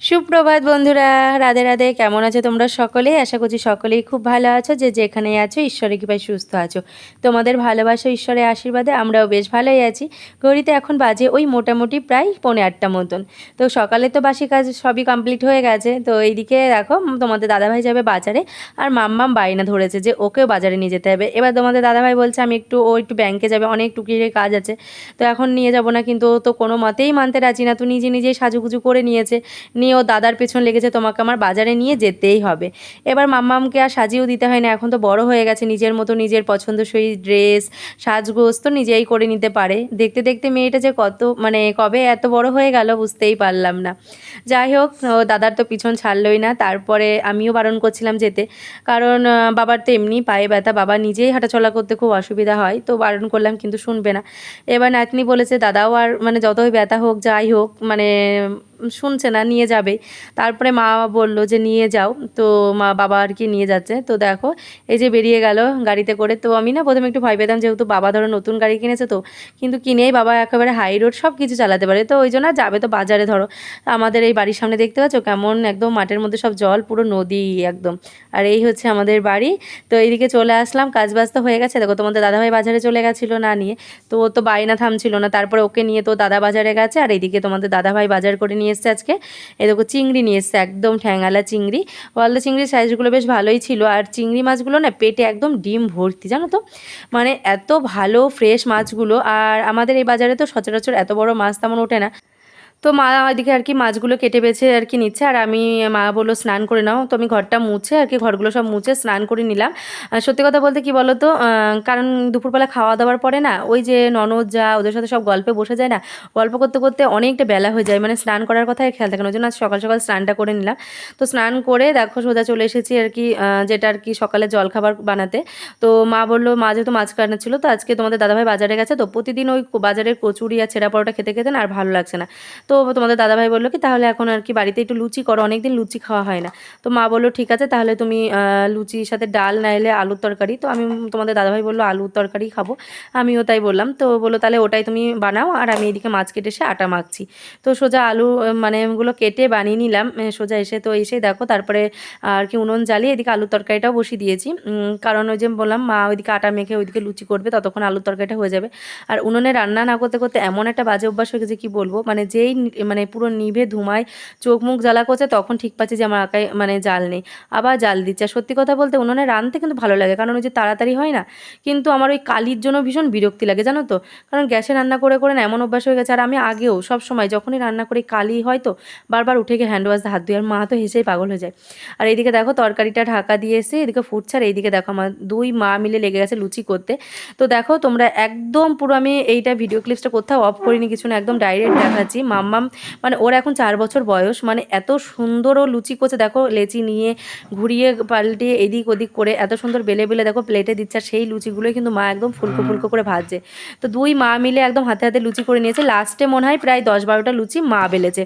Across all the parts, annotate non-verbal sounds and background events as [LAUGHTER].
সুপ্রভাত বন্ধুরা, রাধে রাধে, কেমন আছো তোমরা সকলেই আশা করছি সকলেই খুব ভালো আছো, যে যেখানে আছো, ঈশ্বরের কৃপায় সুস্থ আছো। তোমাদের ভালোবাসা, ঈশ্বরের আশীর্বাদে আমরাও বেশ ভালোই আছি। ঘড়িতে এখন বাজে ওই মোটামুটি প্রায় পৌনে আটটা মতন। তো সকালে তো বাসি কাজ সবই কমপ্লিট হয়ে গেছে। তো এইদিকে দেখো, তোমাদের দাদাভাই যাবে বাজারে, আর মাম্মাম বায়না ধরেছে যে ওকেও বাজারে নিয়ে যেতে হবে। এবার তোমাদের দাদাভাই বলছে, আমি একটু, ও একটু ব্যাংকে যাবে, অনেক টুকিরে কাজ আছে। তো এখন নিয়ে যাব না, কিন্তু তো কোনো মতেই মানতে রাজি না। তো নিজে নিজেই সাজুগুজু করে নিয়েছে। নিয়ে ও দাদার পেছন লেগেছে, তোমাকে আমার বাজারে নিয়ে যেতেই হবে। এবার মাম্মামকে আর সাজিয়েও দিতে হয় না, এখন তো বড় হয়ে গেছে, নিজের মতো নিজের পছন্দসই ড্রেস, সাজগোজ তো নিজেই করে নিতে পারে। দেখতে দেখতে মেয়েটা যে কত মানে কবে এত বড় হয়ে গেল বুঝতেই পারলাম না। যাই হোক, ও দাদার তো পিছন ছাড়লই না, তারপরে আমিও বারণ করছিলাম যেতে। কারণ বাবার তো এমনি পায়ে ব্যথা, বাবা নিজেই হাঁটাচলা করতে খুব অসুবিধা হয়, তো বারণ করলাম কিন্তু শুনবে না। এবার নাতনি বলেছে, দাদাও আর মানে যতই ব্যথা হোক, যাই হোক মানে শুনছে না, নিয়ে যাবে। তারপরে মা বলল যে, নিয়ে যাও। তো মা, বাবা আর কি নিয়ে যাচ্ছে। তো দেখো, এই যে বেরিয়ে গেল গাড়িতে করে। তো আমি না প্রথমে একটু ভয় পেতাম, যেহেতু বাবা ধরো নতুন গাড়ি কিনেছে তো। কিন্তু কিনেই বাবা একেবারে হাই রোড সব কিছু চালাতে পারে। তো ওই জন্য যাবে তো বাজারে ধরো। আমাদের এই বাড়ির সামনে দেখতে পাচ্ছ? কেমন একদম মাঠের মধ্যে সব জল, পুরো নদী একদম। আর এই হচ্ছে আমাদের বাড়ি। তো এইদিকে চলে আসলাম কাজ বাজ তো হয়ে গেছে। দেখো, তোমাদের দাদাভাই বাজারে চলে গেছিল না নিয়ে। তো ও তো বায়না থামছিল না। তারপরে ওকে নিয়ে তো দাদা বাজারে গেছে। আর এইদিকে তোমাদের দাদাভাই বাজার করে নিয়ে এসছে আজকে। এই দেখো চিংড়ি নিয়ে এসছে, একদম ঠ্যাঙালা চিংড়ি। গলদা চিংড়ির সাইজগুলো বেশ ভালোই ছিল। আর চিংড়ি মাছগুলো না পেটে একদম ডিম ভর্তি, জানো তো? মানে এত ভালো ফ্রেশ মাছগুলো। আর আমাদের এই বাজারে তো সচরাচর এত বড় মাছ তেমন ওঠে না। তো মা ওইদিকে আর কি মাছগুলো কেটে বেছে আর কি নিচ্ছে, আর আমি মা বলল, স্নান করে নাও। তো আমি ঘরটা মুছে আর কি ঘরগুলো সব মুছে স্নান করে নিলাম। সত্যি কথা বলতে কি বলো তো কারণ দুপুরবেলা খাওয়া দাওয়ার পরে না, ওই যে ননদ যা, ওদের সাথে সব গল্পে বসে যায় না, গল্প করতে করতে অনেকটা বেলা হয়ে যায় মানে স্নান করার কথাই খেয়াল থাকে না, ওই জন্য আজ সকাল সকাল স্নানটা করে নিলাম। তো স্নান করে দেখো সোজা চলে এসেছি আর কি যেটা আর কি সকালে জলখাবার বানাতে। তো মা বলল, মা যেহেতু মাছ কাটনা ছিল, তো আজকে তোমাদের দাদাভাই বাজারে গেছে, তো প্রতিদিন ওই বাজারের কচুরি আর ছেঁড়া পরোটা খেতে খেতে না আর ভালো লাগছে না। তো তোমাদের দাদাভাই বলল কি, তাহলে এখন আর কি বাড়িতে একটু লুচি করো, অনেকদিন লুচি খাওয়া হয় না। তো মা বলল, ঠিক আছে, তাহলে তুমি লুচির সাথে ডাল না এলে আলুর তরকারি। তো আমি তোমাদের দাদাভাই বলল, আলুর তরকারি খাব। আমিও তাই বললাম, তো বলল, তাহলে ওটাই তুমি বানাও, আর আমি এদিকে মাছ কেটে এসে আটা মাখছি। তো সোজা আলু মানে ওগুলো কেটে বানিয়ে নিলাম সোজা এসে তো এসে দেখো, তারপরে আর কি উনুন জ্বালিয়ে এদিকে আলুর তরকারিটাও বসিয়ে দিয়েছি। কারণ ওই যে বললাম, মা ওইদিকে আটা মেখে ওইদিকে লুচি করবে, ততক্ষণ আলুর তরকারিটা হয়ে যাবে। আর উনুনে রান্না না করতে করতে এমন একটা বাজে অভ্যাস হয়ে গেছে, কি বলব? মানে যেই মানে পুরো নিভে ধুমায়, চোখ মুখ জ্বালা করছে, তখন ঠিক পাচ্ছি যে আমার আঁকায় মানে জাল নেই। আবার জাল দিচ্ছে। সত্যি কথা বলতে উনুনে রাঁধতে কিন্তু ভালো লাগে, কারণ ওই যে তাড়াতাড়ি হয় না, কিন্তু আমার ওই কালির জন্য ভীষণ বিরক্তি লাগে, জানো তো? কারণ গ্যাসে রান্না করে করে না এমন অভ্যাস হয়ে গেছে। আর আমি আগেও সব সময় যখনই রান্না করি, কালি হয় তো, বারবার উঠে গিয়ে হ্যান্ড ওয়াশ হাত ধুই, আর মা তো হেসেই পাগল হয়ে যায়। আর এইদিকে দেখো তরকারিটা ঢাকা দিয়ে এসে এদিকে ফুটছে, আর এইদিকে দেখো আমার দুই মা মিলে লেগে গেছে লুচি করতে। তো দেখো তোমরা একদম পুরো আমি এইটা ভিডিও ক্লিপসটা কোথাও অফ করিনি, কিছু না, একদম ডাইরেক্ট দেখাচ্ছি। মাম্মাম। মানে ওর এখন চার বছর বয়স মানে এত সুন্দর ও লুচি করছে দেখো লেচি নিয়ে ঘুরিয়ে পাল্টিয়ে এদিক ওদিক করে এত সুন্দর বেলে বেলে দেখো প্লেটে দিচ্ছে আর সেই লুচিগুলোই কিন্তু মা একদম ফুলকো ফুলকো করে ভাজছে। তো দুই মা মিলে একদম হাতে হাতে লুচি করে নিয়েছে। লাস্টে মনে হয় প্রায় দশ বারোটা লুচি মা বেলেছে।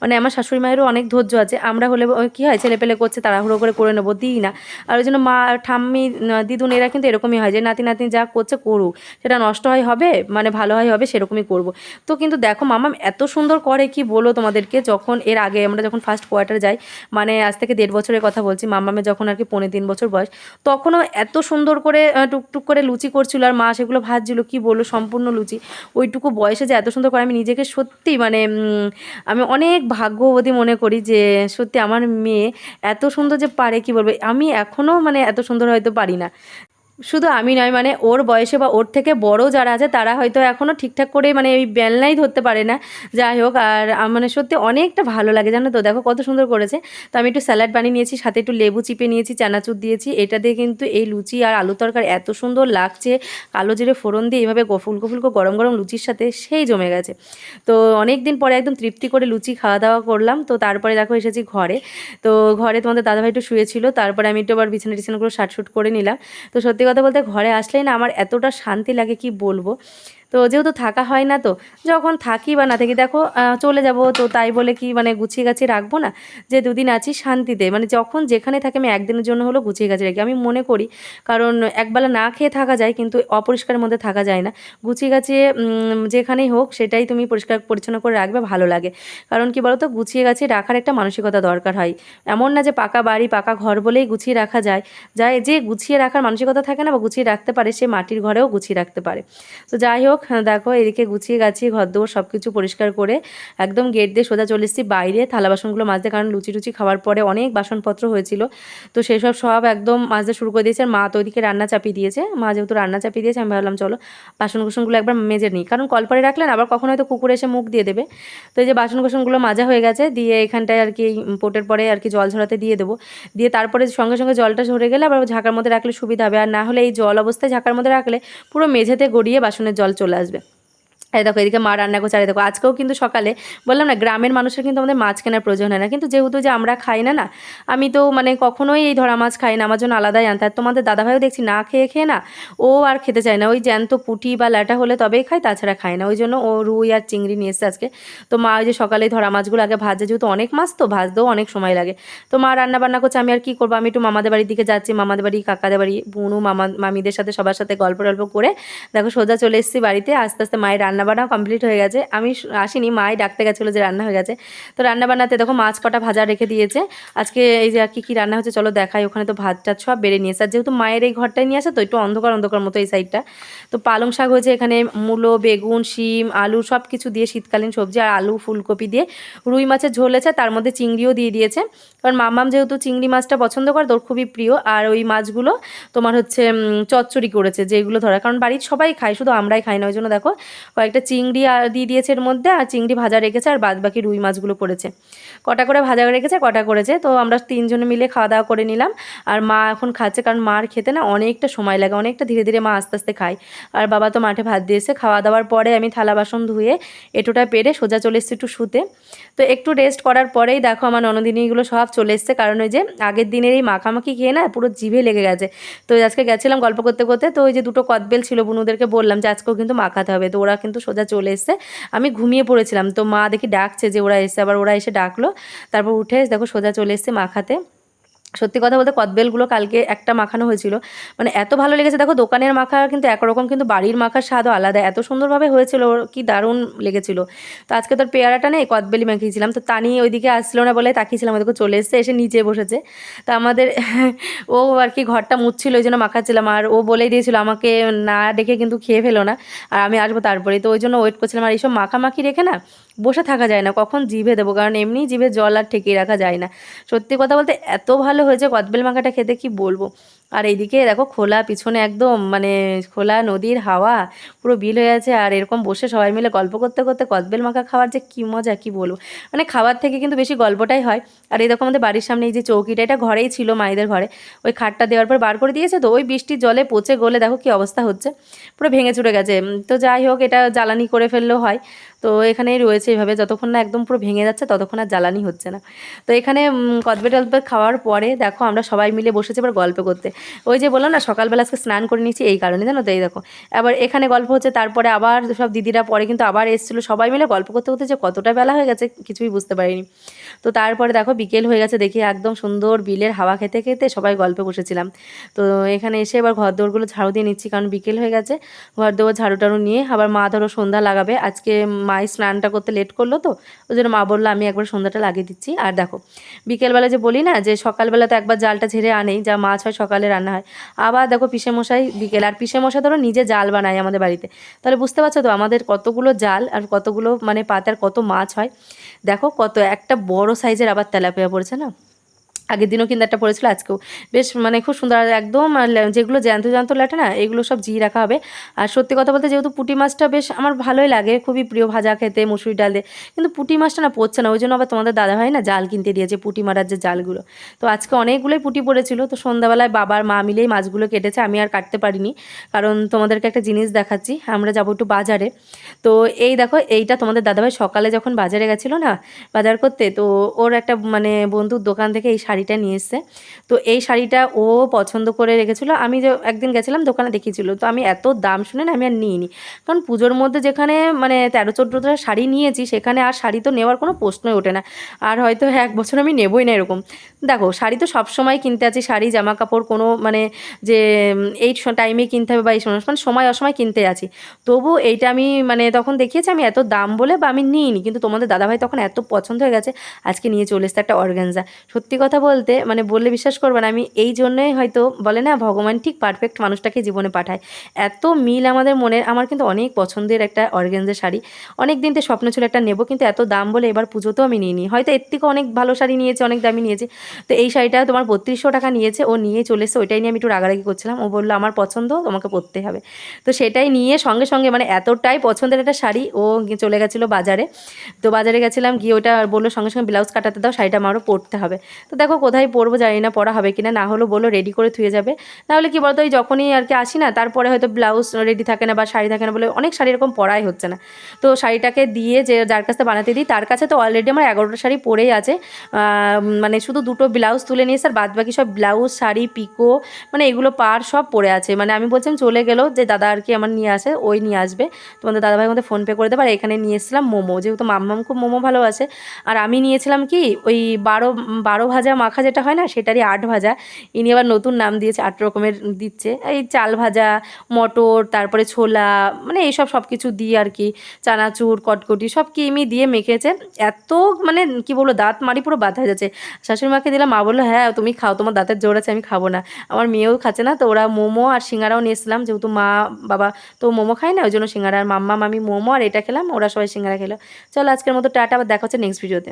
মানে আমার শাশুড়ি মায়েরও অনেক ধৈর্য আছে। আমরা হলে কী হয় ছেলে পেলে করছে তাড়াহুড়ো করে করে নেব দিই না। আর ওই জন্য মা ঠাম্মি দিদুন এরা কিন্তু এরকমই হয় যে নাতি নাতনি যা করছে করুক। সেটা নষ্ট হয় হবে মানে ভালো হয় হবে সেরকমই করব। তো কিন্তু দেখো মামাম এত সুন্দর করে কি বলো তোমাদেরকে, যখন এর আগে আমরা যখন ফার্স্ট কোয়ার্টার যাই মানে আজ থেকে দেড় বছরের কথা বলছি মামামের যখন আর কি পৌনে তিন বছর বয়স, তখনও এত সুন্দর করে টুকটুক করে লুচি করছিল আর মা সেগুলো ভাজছিল, কি বলল সম্পূর্ণ লুচি। ওইটুকু বয়সে যে এত সুন্দর করে আমি নিজেকে সত্যি মানে আমি অনেক ভাগ্যবতী মনে করি যে সত্যি আমার মেয়ে এত সুন্দর যে পারে কি বলব, আমি এখনও মানে এত সুন্দর হয়তো পারি না। শুধু আমি নয় মানে ওর বয়সে বা ওর থেকে বড় যারা আছে, তারা হয়তো এখনও ঠিকঠাক করে মানে ওই বেলনাই ধরতে পারে না। যাই হোক, আর মানে সত্যি অনেকটা ভালো লাগে, জানো তো? দেখো কত সুন্দর করেছে। তো আমি একটু স্যালাড বানিয়ে নিয়েছি, সাথে একটু লেবু চিপে নিয়েছি, চানাচুর দিয়েছি। এটা দিয়ে কিন্তু এই লুচি আর আলু তরকারি এত সুন্দর লাগছে। কালো জিরে ফোড়ন দিয়ে এইভাবে গ- ফুলকো গরম গরম লুচির সাথে সেই জমে গেছে। তো অনেক দিন পরে একদম তৃপ্তি করে লুচি খাওয়া দাওয়া করলাম। তো তারপরে দেখো এসেছি ঘরে। তো ঘরে তোমাদের দাদাভাই একটু শুয়েছিল, তারপরে আমি একটু আবার বিছানা টিছানাগুলো শাটশুট করে নিলাম। তো সত্যি কথা বলতে ঘরে আসলেই না আমার এতটা শান্তি লাগে কি বলব। তো যেহেতু থাকা হয় না তো, যখন থাকি বা না থাকি, দেখো চলে যাব, তো তাই বলে কি মানে গুছিয়ে গাছিয়ে রাখব না? যে দুদিন আছি শান্তিতে মানে যখন যেখানে থাকি আমি একদিনের জন্য হলো গুছিয়ে গাছিয়ে রাখি। আমি মনে করি, কারণ একবেলা না খেয়ে থাকা যায়, কিন্তু অপরিষ্কারের মধ্যে থাকা যায় না। গুছিয়ে গাছিয়ে যেখানেই হোক, সেটাই তুমি পরিষ্কার পরিচ্ছন্ন করে রাখবে, ভালো লাগে। কারণ কি বলতো, গুছিয়ে গাছিয়ে রাখার একটা মানসিকতা দরকার হয়। এমন না যে পাকা বাড়ি, পাকা ঘর বলেই গুছিয়ে রাখা যায়। যায় যে গুছিয়ে রাখার মানসিকতা থাকে না বা গুছিয়ে রাখতে পারে, সে মাটির ঘরেও গুছিয়ে রাখতে পারে। তো যাই হোক দেখো এদিকে গুছিয়ে গাছিয়ে ঘর দৌড় সব কিছু পরিষ্কার করে একদম গেট দিয়ে সোজা চলে এসেছি বাইরে থালা বাসনগুলো মাজতে, কারণ লুচি টুচি খাওয়ার পরে অনেক বাসনপত্র হয়েছিল। তো সেসব সব একদম মাজতে শুরু করে দিয়েছে, আর মা তো ওইদিকে রান্না চাপিয়ে দিয়েছে। মা যেহেতু রান্না চাপিয়ে দিয়েছে, আমি ভাবলাম চলো বাসন কুসনগুলো একবার মেজে নিই। কারণ কলপারে রাখলেন আবার কখনো হয়তো কুকুর এসে মুখ দিয়ে দেবে। তো এই যে বাসন কুসনগুলো মাজা হয়ে গেছে, দিয়ে এখানটায় আর কি পোটের পরে আর কি জল ঝরাতে দিয়ে দেবো। দিয়ে তারপরে সঙ্গে সঙ্গে জলটা ঝরে গেলে আবার ঝাঁকার মধ্যে রাখলে সুবিধা হবে। আর না হলে এই জল অবস্থায় ঝাঁকার মধ্যে রাখলে পুরো মেঝেতে গড়িয়ে বাসনের জল চলে আসবে। এই দেখো, এদিকে মা রান্না করছে, আর দেখো, আজকেও কিন্তু সকালে বললাম না, গ্রামের মানুষের কিন্তু আমাদের মাছ কেনার প্রয়োজন হয় না। কিন্তু যেহেতু যে আমরা খাই না না, আমি তো মানে কখনোই এই ধরা মাছ খাই না, আমার জন্য আলাদাই আনতে। আর তোমাদের দাদাভাইও দেখছি না খেয়ে খেয়ে না, ও আর খেতে চায় না। ওই জ্যান্ত পুঁটি বা ল্যাটা হলে তবেই খায়, তাছাড়া খায় না। ওই জন্য ও রুই আর চিংড়ি নিয়ে এসছে আজকে। তো মা ওই যে সকালে ধরা মাছগুলো আগে ভাজে, যেহেতু অনেক মাছ তো, ভাজতেও অনেক সময় লাগে। তো মা রান্না বান্না করছে, আমি আর কি করব? আমি একটু মামাদের বাড়ির দিকে যাচ্ছি, মামাদের বাড়ি, কাকাদের বাড়ি, বুনু, মামা, মামিদের সাথে সবার সাথে গল্প টল্প করে, দেখো সোজা চলে এসেছি বাড়িতে, আস্তে আস্তে মায়ের রান্না বান্নাও কমপ্লিট হয়ে গেছে। আমি আসিনি, মাই ডাকতে গেছিল যে রান্না হয়ে গেছে। তো রান্না বান্নাতে দেখো মাছ কটা ভাজা রেখে দিয়েছে। আজকে এই যে কি, কী রান্না হচ্ছে চলো দেখাই। ওখানে তো ভাত টাত সব বেড়ে নিয়েছে। আর যেহেতু মায়ের এই ঘরটায় নিয়ে আসে, তো একটু অন্ধকার অন্ধকার মতো এই সাইডটা তো পালং শাক হয়েছে এখানে, মূলো, বেগুন, শিম, আলু সব কিছু দিয়ে শীতকালীন সবজি আর আলু, ফুলকপি দিয়ে। রুই মাছের ঝোল আছে, তার মধ্যে চিংড়িও দিয়ে দিয়েছে। কারণ মামাম যেহেতু চিংড়ি মাছটা পছন্দ করে তোর খুবই প্রিয়। আর ওই মাছগুলো তোমার হচ্ছে চচ্চড়ি করেছে, যেগুলো ধরা। কারণ বাড়ির সবাই খায়, শুধু আমরাই খাই না, ওই জন্য দেখো কয়েকটা চিংড়ি দিয়ে দিয়েছে এর মধ্যে, আর চিংড়ি ভাজা রেখেছে, আর বাদ বাকি রুই মাছগুলো করেছে কটা করে ভাজা রেখেছে, কটা করেছে, তো আমরা তিনজনে মিলে খাওয়া দাওয়া করে নিলাম। আর মা এখন খাচ্ছে, কারণ মার খেতে না অনেকটা সময় লাগে, অনেকটা ধীরে ধীরে মা আস্তে আস্তে খায়। আর বাবা তো মাঠে ভাত দিয়েছে, খাওয়া দাওয়ার পরে আমি থালা বাসন ধুয়ে এটোটা পেরে সোজা চলে এসেছি একটু শুতে। তো একটু রেস্ট করার পরেই দেখো আমার ননদিনীগুলো সব চলে এসছে, কারণ ওই যে আগের দিনের এই মাখামাখি খেয়ে না পুরো জিভে লেগে গেছে। তো আজকে গেছিলাম গল্প করতে করতে, তো ওই যে দুটো কদবেল ছিল, বুনুদেরকে বললাম যে আজকেও কিন্তু মাখাতে হবে, তো ওরা কিন্তু সোজা চলে এসছে। আমি ঘুমিয়ে পড়েছিলাম। তো মা দেখি ডাকছে যে ওরা এসে আবার ওরা এসে ডাকলো। তারপর উঠে দেখো সোজা চলে এসছে মাখাতে। সত্যি কথা বলতে কদবেলগুলো কালকে একটা মাখানো হয়েছিল। মানে এত ভালো লেগেছে, দেখো দোকানের মাখা কিন্তু একরকম, কিন্তু বাড়ির মাখার স্বাদও আলাদা। এত সুন্দরভাবে হয়েছিল, কি দারুণ লেগেছিল। তো আজকে তোর পেয়ারাটা নেই কদবেলি মাখিয়েছিলাম। তো তানি ওইদিকে আসছিল না বলে তাকিয়েছিলাম ওদেরকে চলে এসছে, এসে নিচে বসেছে। তো আমাদের [LAUGHS] ও আর কি ঘরটা মুছছিল, ওই জন্য মাখাচ্ছিলাম। আর ও বলেই দিয়েছিল আমাকে না ডেকে কিন্তু খেয়ে ফেলো না। আর আমি আসব তারপরেই। তো ওই জন্য ওয়েট করছিলাম। আর এইসব মাখামাখি রেখে না বসে থাকা যায় না, কখন জিভে দেবো? কারণ এমনি জিভে জল আর ঠেকিয়ে রাখা যায় না। সত্যি কথা বলতে এত ভালো হয়েছে কদবেল মাখাটা খেতে, কি বলব? আর এইদিকে দেখো খোলা, পিছনে একদম মানে খোলা নদীর হাওয়া, পুরো বিল হয়ে আছে। আর এরকম বসে সবাই মিলে গল্প করতে করতে কদবেল মাখা খাওয়ার যে কী মজা, কি বলব? মানে খাবার থেকে কিন্তু বেশি গল্পটাই হয়। আর এই দেখো আমাদের বাড়ির সামনে এই যে চৌকিটা, এটা ঘরেই ছিল মায়েদের ঘরে। ওই খাটটা দেওয়ার পর বার করে দিয়েছে তো, ওই বৃষ্টির জলে পচে গলে দেখো কি অবস্থা হচ্ছে। পুরো ভেঙে চুরে গেছে। তো যাই হোক, এটা জ্বালানি করে ফেললেও হয়। তো এখানেই রয়েছে এইভাবে যতক্ষণ না একদম পুরো ভেঙে যাচ্ছে, ততক্ষণ আর জ্বালানি হচ্ছে না। তো এখানে কদবে টলবে খাওয়ার পরে দেখো আমরা সবাই মিলে বসেছি এবার গল্প করতে। ওই যে বললাম না, সকালবেলা আজকে স্নান করে নিয়েছি এই কারণে, জানো তো? এই দেখো। এবার এখানে গল্প হচ্ছে, তারপরে আবার সব দিদিরা পরে কিন্তু আবার এসেছিল। সবাই মিলে গল্প করতে করতে যে কতটা বেলা হয়ে গেছে, কিছুই বুঝতে পারিনি। তো তারপরে দেখো বিকেল হয়ে গেছে, দেখি একদম সুন্দর বিলের হাওয়া খেতে খেতে সবাই গল্পে বসেছিলাম। তো এখানে এসে এবার ঘর দৌড়গুলো ঝাড়ু দিয়ে নিচ্ছি, কারণ বিকেল হয়ে গেছে। ঘর দৌড় ঝাড়ু টাড়ু নিয়ে আবার মা ধরো সন্ধ্যা লাগাবে। আজকে মাই স্নানটা করতে লেট করল তো, ওই জন্য মা বলল, আমি একবার সন্ধ্যাটা লাগিয়ে দিচ্ছি। আর দেখো, বিকেলবেলা যে বলি না, যে সকালবেলা তো একবার জালটা ঝেড়ে আনেই যা মাছ হয় সকালে রান্না হয়। আবার দেখো পিসে মশাই বিকেল, আর পিসে মশাই ধরো নিজে জাল বানায় আমাদের বাড়িতে। তাহলে বুঝতে পারছ তো, আমাদের কতগুলো জাল আর কতগুলো মানে পাতার কত মাছ হয়। দেখো কত, একটা বড় সাইজের আবার তেলাপিয়া পড়েছে না? আগের দিনও কিন্তু একটা পড়েছিল, আজকেও। বেশ মানে খুব সুন্দর একদম যেগুলো জ্যান্ত জ্যান্ত ল্যাটে না, এগুলো সব জিয়ে রাখা হবে। আর সত্যি কথা বলতে যেহেতু পুঁটি মাছটা বেশ আমার ভালোই লাগে, খুবই প্রিয় ভাজা খেতে মুসুরি ডাল দিয়ে। কিন্তু পুঁটি মাছটা না পড়ছে না, ওই জন্য আবার তোমাদের দাদা ভাই না জাল কিনতে দিয়েছে, পুঁটি মারার যে জালগুলো। তো আজকে অনেকগুলোই পুঁটি পড়েছিল, তো সন্ধ্যাবেলায় বাবার মা মিলেই মাছগুলো কেটেছে, আমি আর কাটতে পারিনি। কারণ তোমাদেরকে একটা জিনিস দেখাচ্ছি, আমরা যাব একটু বাজারে। তো এই দেখো, এইটা তোমাদের দাদাভাই সকালে যখন বাজারে গেছিল না, বাজার করতে, তো ওর একটা মানে বন্ধুর দোকান থেকে এই শাড়িটা নিয়ে এসছে তো এই শাড়িটা ও পছন্দ করে রেখেছিলো। আমি যে একদিন গেছিলাম, দোকানে দেখিয়েছিল। তো আমি এত দাম শুনে না আমি আর নিইনি। কারণ পুজোর মধ্যে যেখানে মানে তেরো, চোদ্দোটা শাড়ি নিয়েছি, সেখানে আর শাড়ি তো নেওয়ার কোনো প্রশ্নই ওঠে না। আর হয়তো এক বছর আমি নেবই না এরকম। দেখো, শাড়ি তো সবসময় কিনতে আছি। শাড়ি জামা কাপড় কোনো মানে যে এই টাইমে কিনতে হবে বা এই সময় মানে সময় অসময় কিনতে আছি। তবু এইটা আমি মানে তখন দেখিয়েছি, আমি এত দাম বলে বা আমি নিইনি। কিন্তু তোমাদের দাদাভাই তখন এত পছন্দ হয়ে গেছে, আজকে নিয়ে চলে এসছে একটা অর্গানজা। সত্যি কথা বলতে মানে বললে বিশ্বাস করবে না, আমি এই জন্যই হয়তো বলে না, ভগবান ঠিক পারফেক্ট মানুষটাকে জীবনে পাঠায়। এত মিল আমাদের মনের, আমার কিন্তু অনেক পছন্দের একটা অর্গানজা শাড়ি। অনেক দিন তো স্বপ্ন ছিল একটা নেব, কিন্তু এত দাম বলে এবার পুজোতেও আমি নিইনি। হয়তো এর থেকে অনেক ভালো শাড়ি নিয়েছে, অনেক দামি নিয়েছে। তো এই শাড়িটা তোমার বত্রিশশো টাকা নিয়েছে, ও নিয়ে চলে এসেছে, ওইটাই নিয়ে আমি একটু রাগারাগি করছিলাম। ও বলল, আমার পছন্দ, তোমাকে পরতে হবে। তো সেটাই নিয়ে সঙ্গে সঙ্গে মানে এতটাই পছন্দের একটা শাড়ি, ও চলে গেছিল বাজারে। তো বাজারে গেছিলাম, গিয়ে ওটা বলল, সঙ্গে সঙ্গে ব্লাউজ কাটাতে দাও, শাড়িটা আমারও পরতে হবে। তো দেখো কোথায় পরবো জানি না পরা হবে কিনা, না হলেও বলো রেডি করে থুয়ে যাবে। নাহলে কি বলতো ওই যখনই আর কি আসি না, তারপরে হয়তো ব্লাউজ রেডি থাকে না বা শাড়ি থাকে না বলে অনেক শাড়ি এরকম পরাই হচ্ছে না। তো শাড়িটাকে দিয়ে যে যার কাছে বানাতে দিই, তার কাছে তো অলরেডি আমার এগারোটা শাড়ি পরেই আছে। মানে শুধু দুটো ব্লাউজ তুলে নিয়েছে আর বাদ বাকি সব ব্লাউজ শাড়ি পিকো মানে এগুলো পার সব পড়ে আছে। মানে আমি বলছিলাম চলে গেলো, যে দাদা আর কি আমার নিয়ে আসে, ওই নিয়ে আসবে। তোমাদের দাদাভাই মধ্যে ফোনপে করে দেবে। আর এখানে নিয়ে এসেছিলাম মোমো। যেহেতু মাম্মাম খুব মোমো ভালোবাসে। আর আমি নিয়েছিলাম কি, ওই বারো বারো ভাজা মাখা যেটা হয় না, সেটারই আট ভাজা। ইনি আবার নতুন নাম দিয়েছে, আট রকমের দিচ্ছে। এই চাল ভাজা, মটর, তারপরে ছোলা মানে এইসব সব কিছু দিয়ে আর কি, চানাচুর, কটকটি সব কিমি দিয়ে মেখেছে। এত মানে কি বলব, দাঁত মারি পুরো বাধা হয়ে যাচ্ছে। শাশুড়ি মাকে দিলাম, মা বলল হ্যাঁ তুমি খাও, তোমার দাঁতের জোর আছে, আমি খাব না। আমার মেয়েও খাচ্ছে না, তো ওরা মোমো আর সিঙ্গারাও নিয়ে এসেছিলাম। যেহেতু মা, বাবা তো মোমো খায় না, ওই জন্য সিঙ্গারা, আর মাম্মা, মামি মোমো আর এটা খেলাম, ওরা সবাই সিঙ্গারা খেলো। চলো আজকের মতো টাটা, আবার দেখা হচ্ছে নেক্সট ভিডিওতে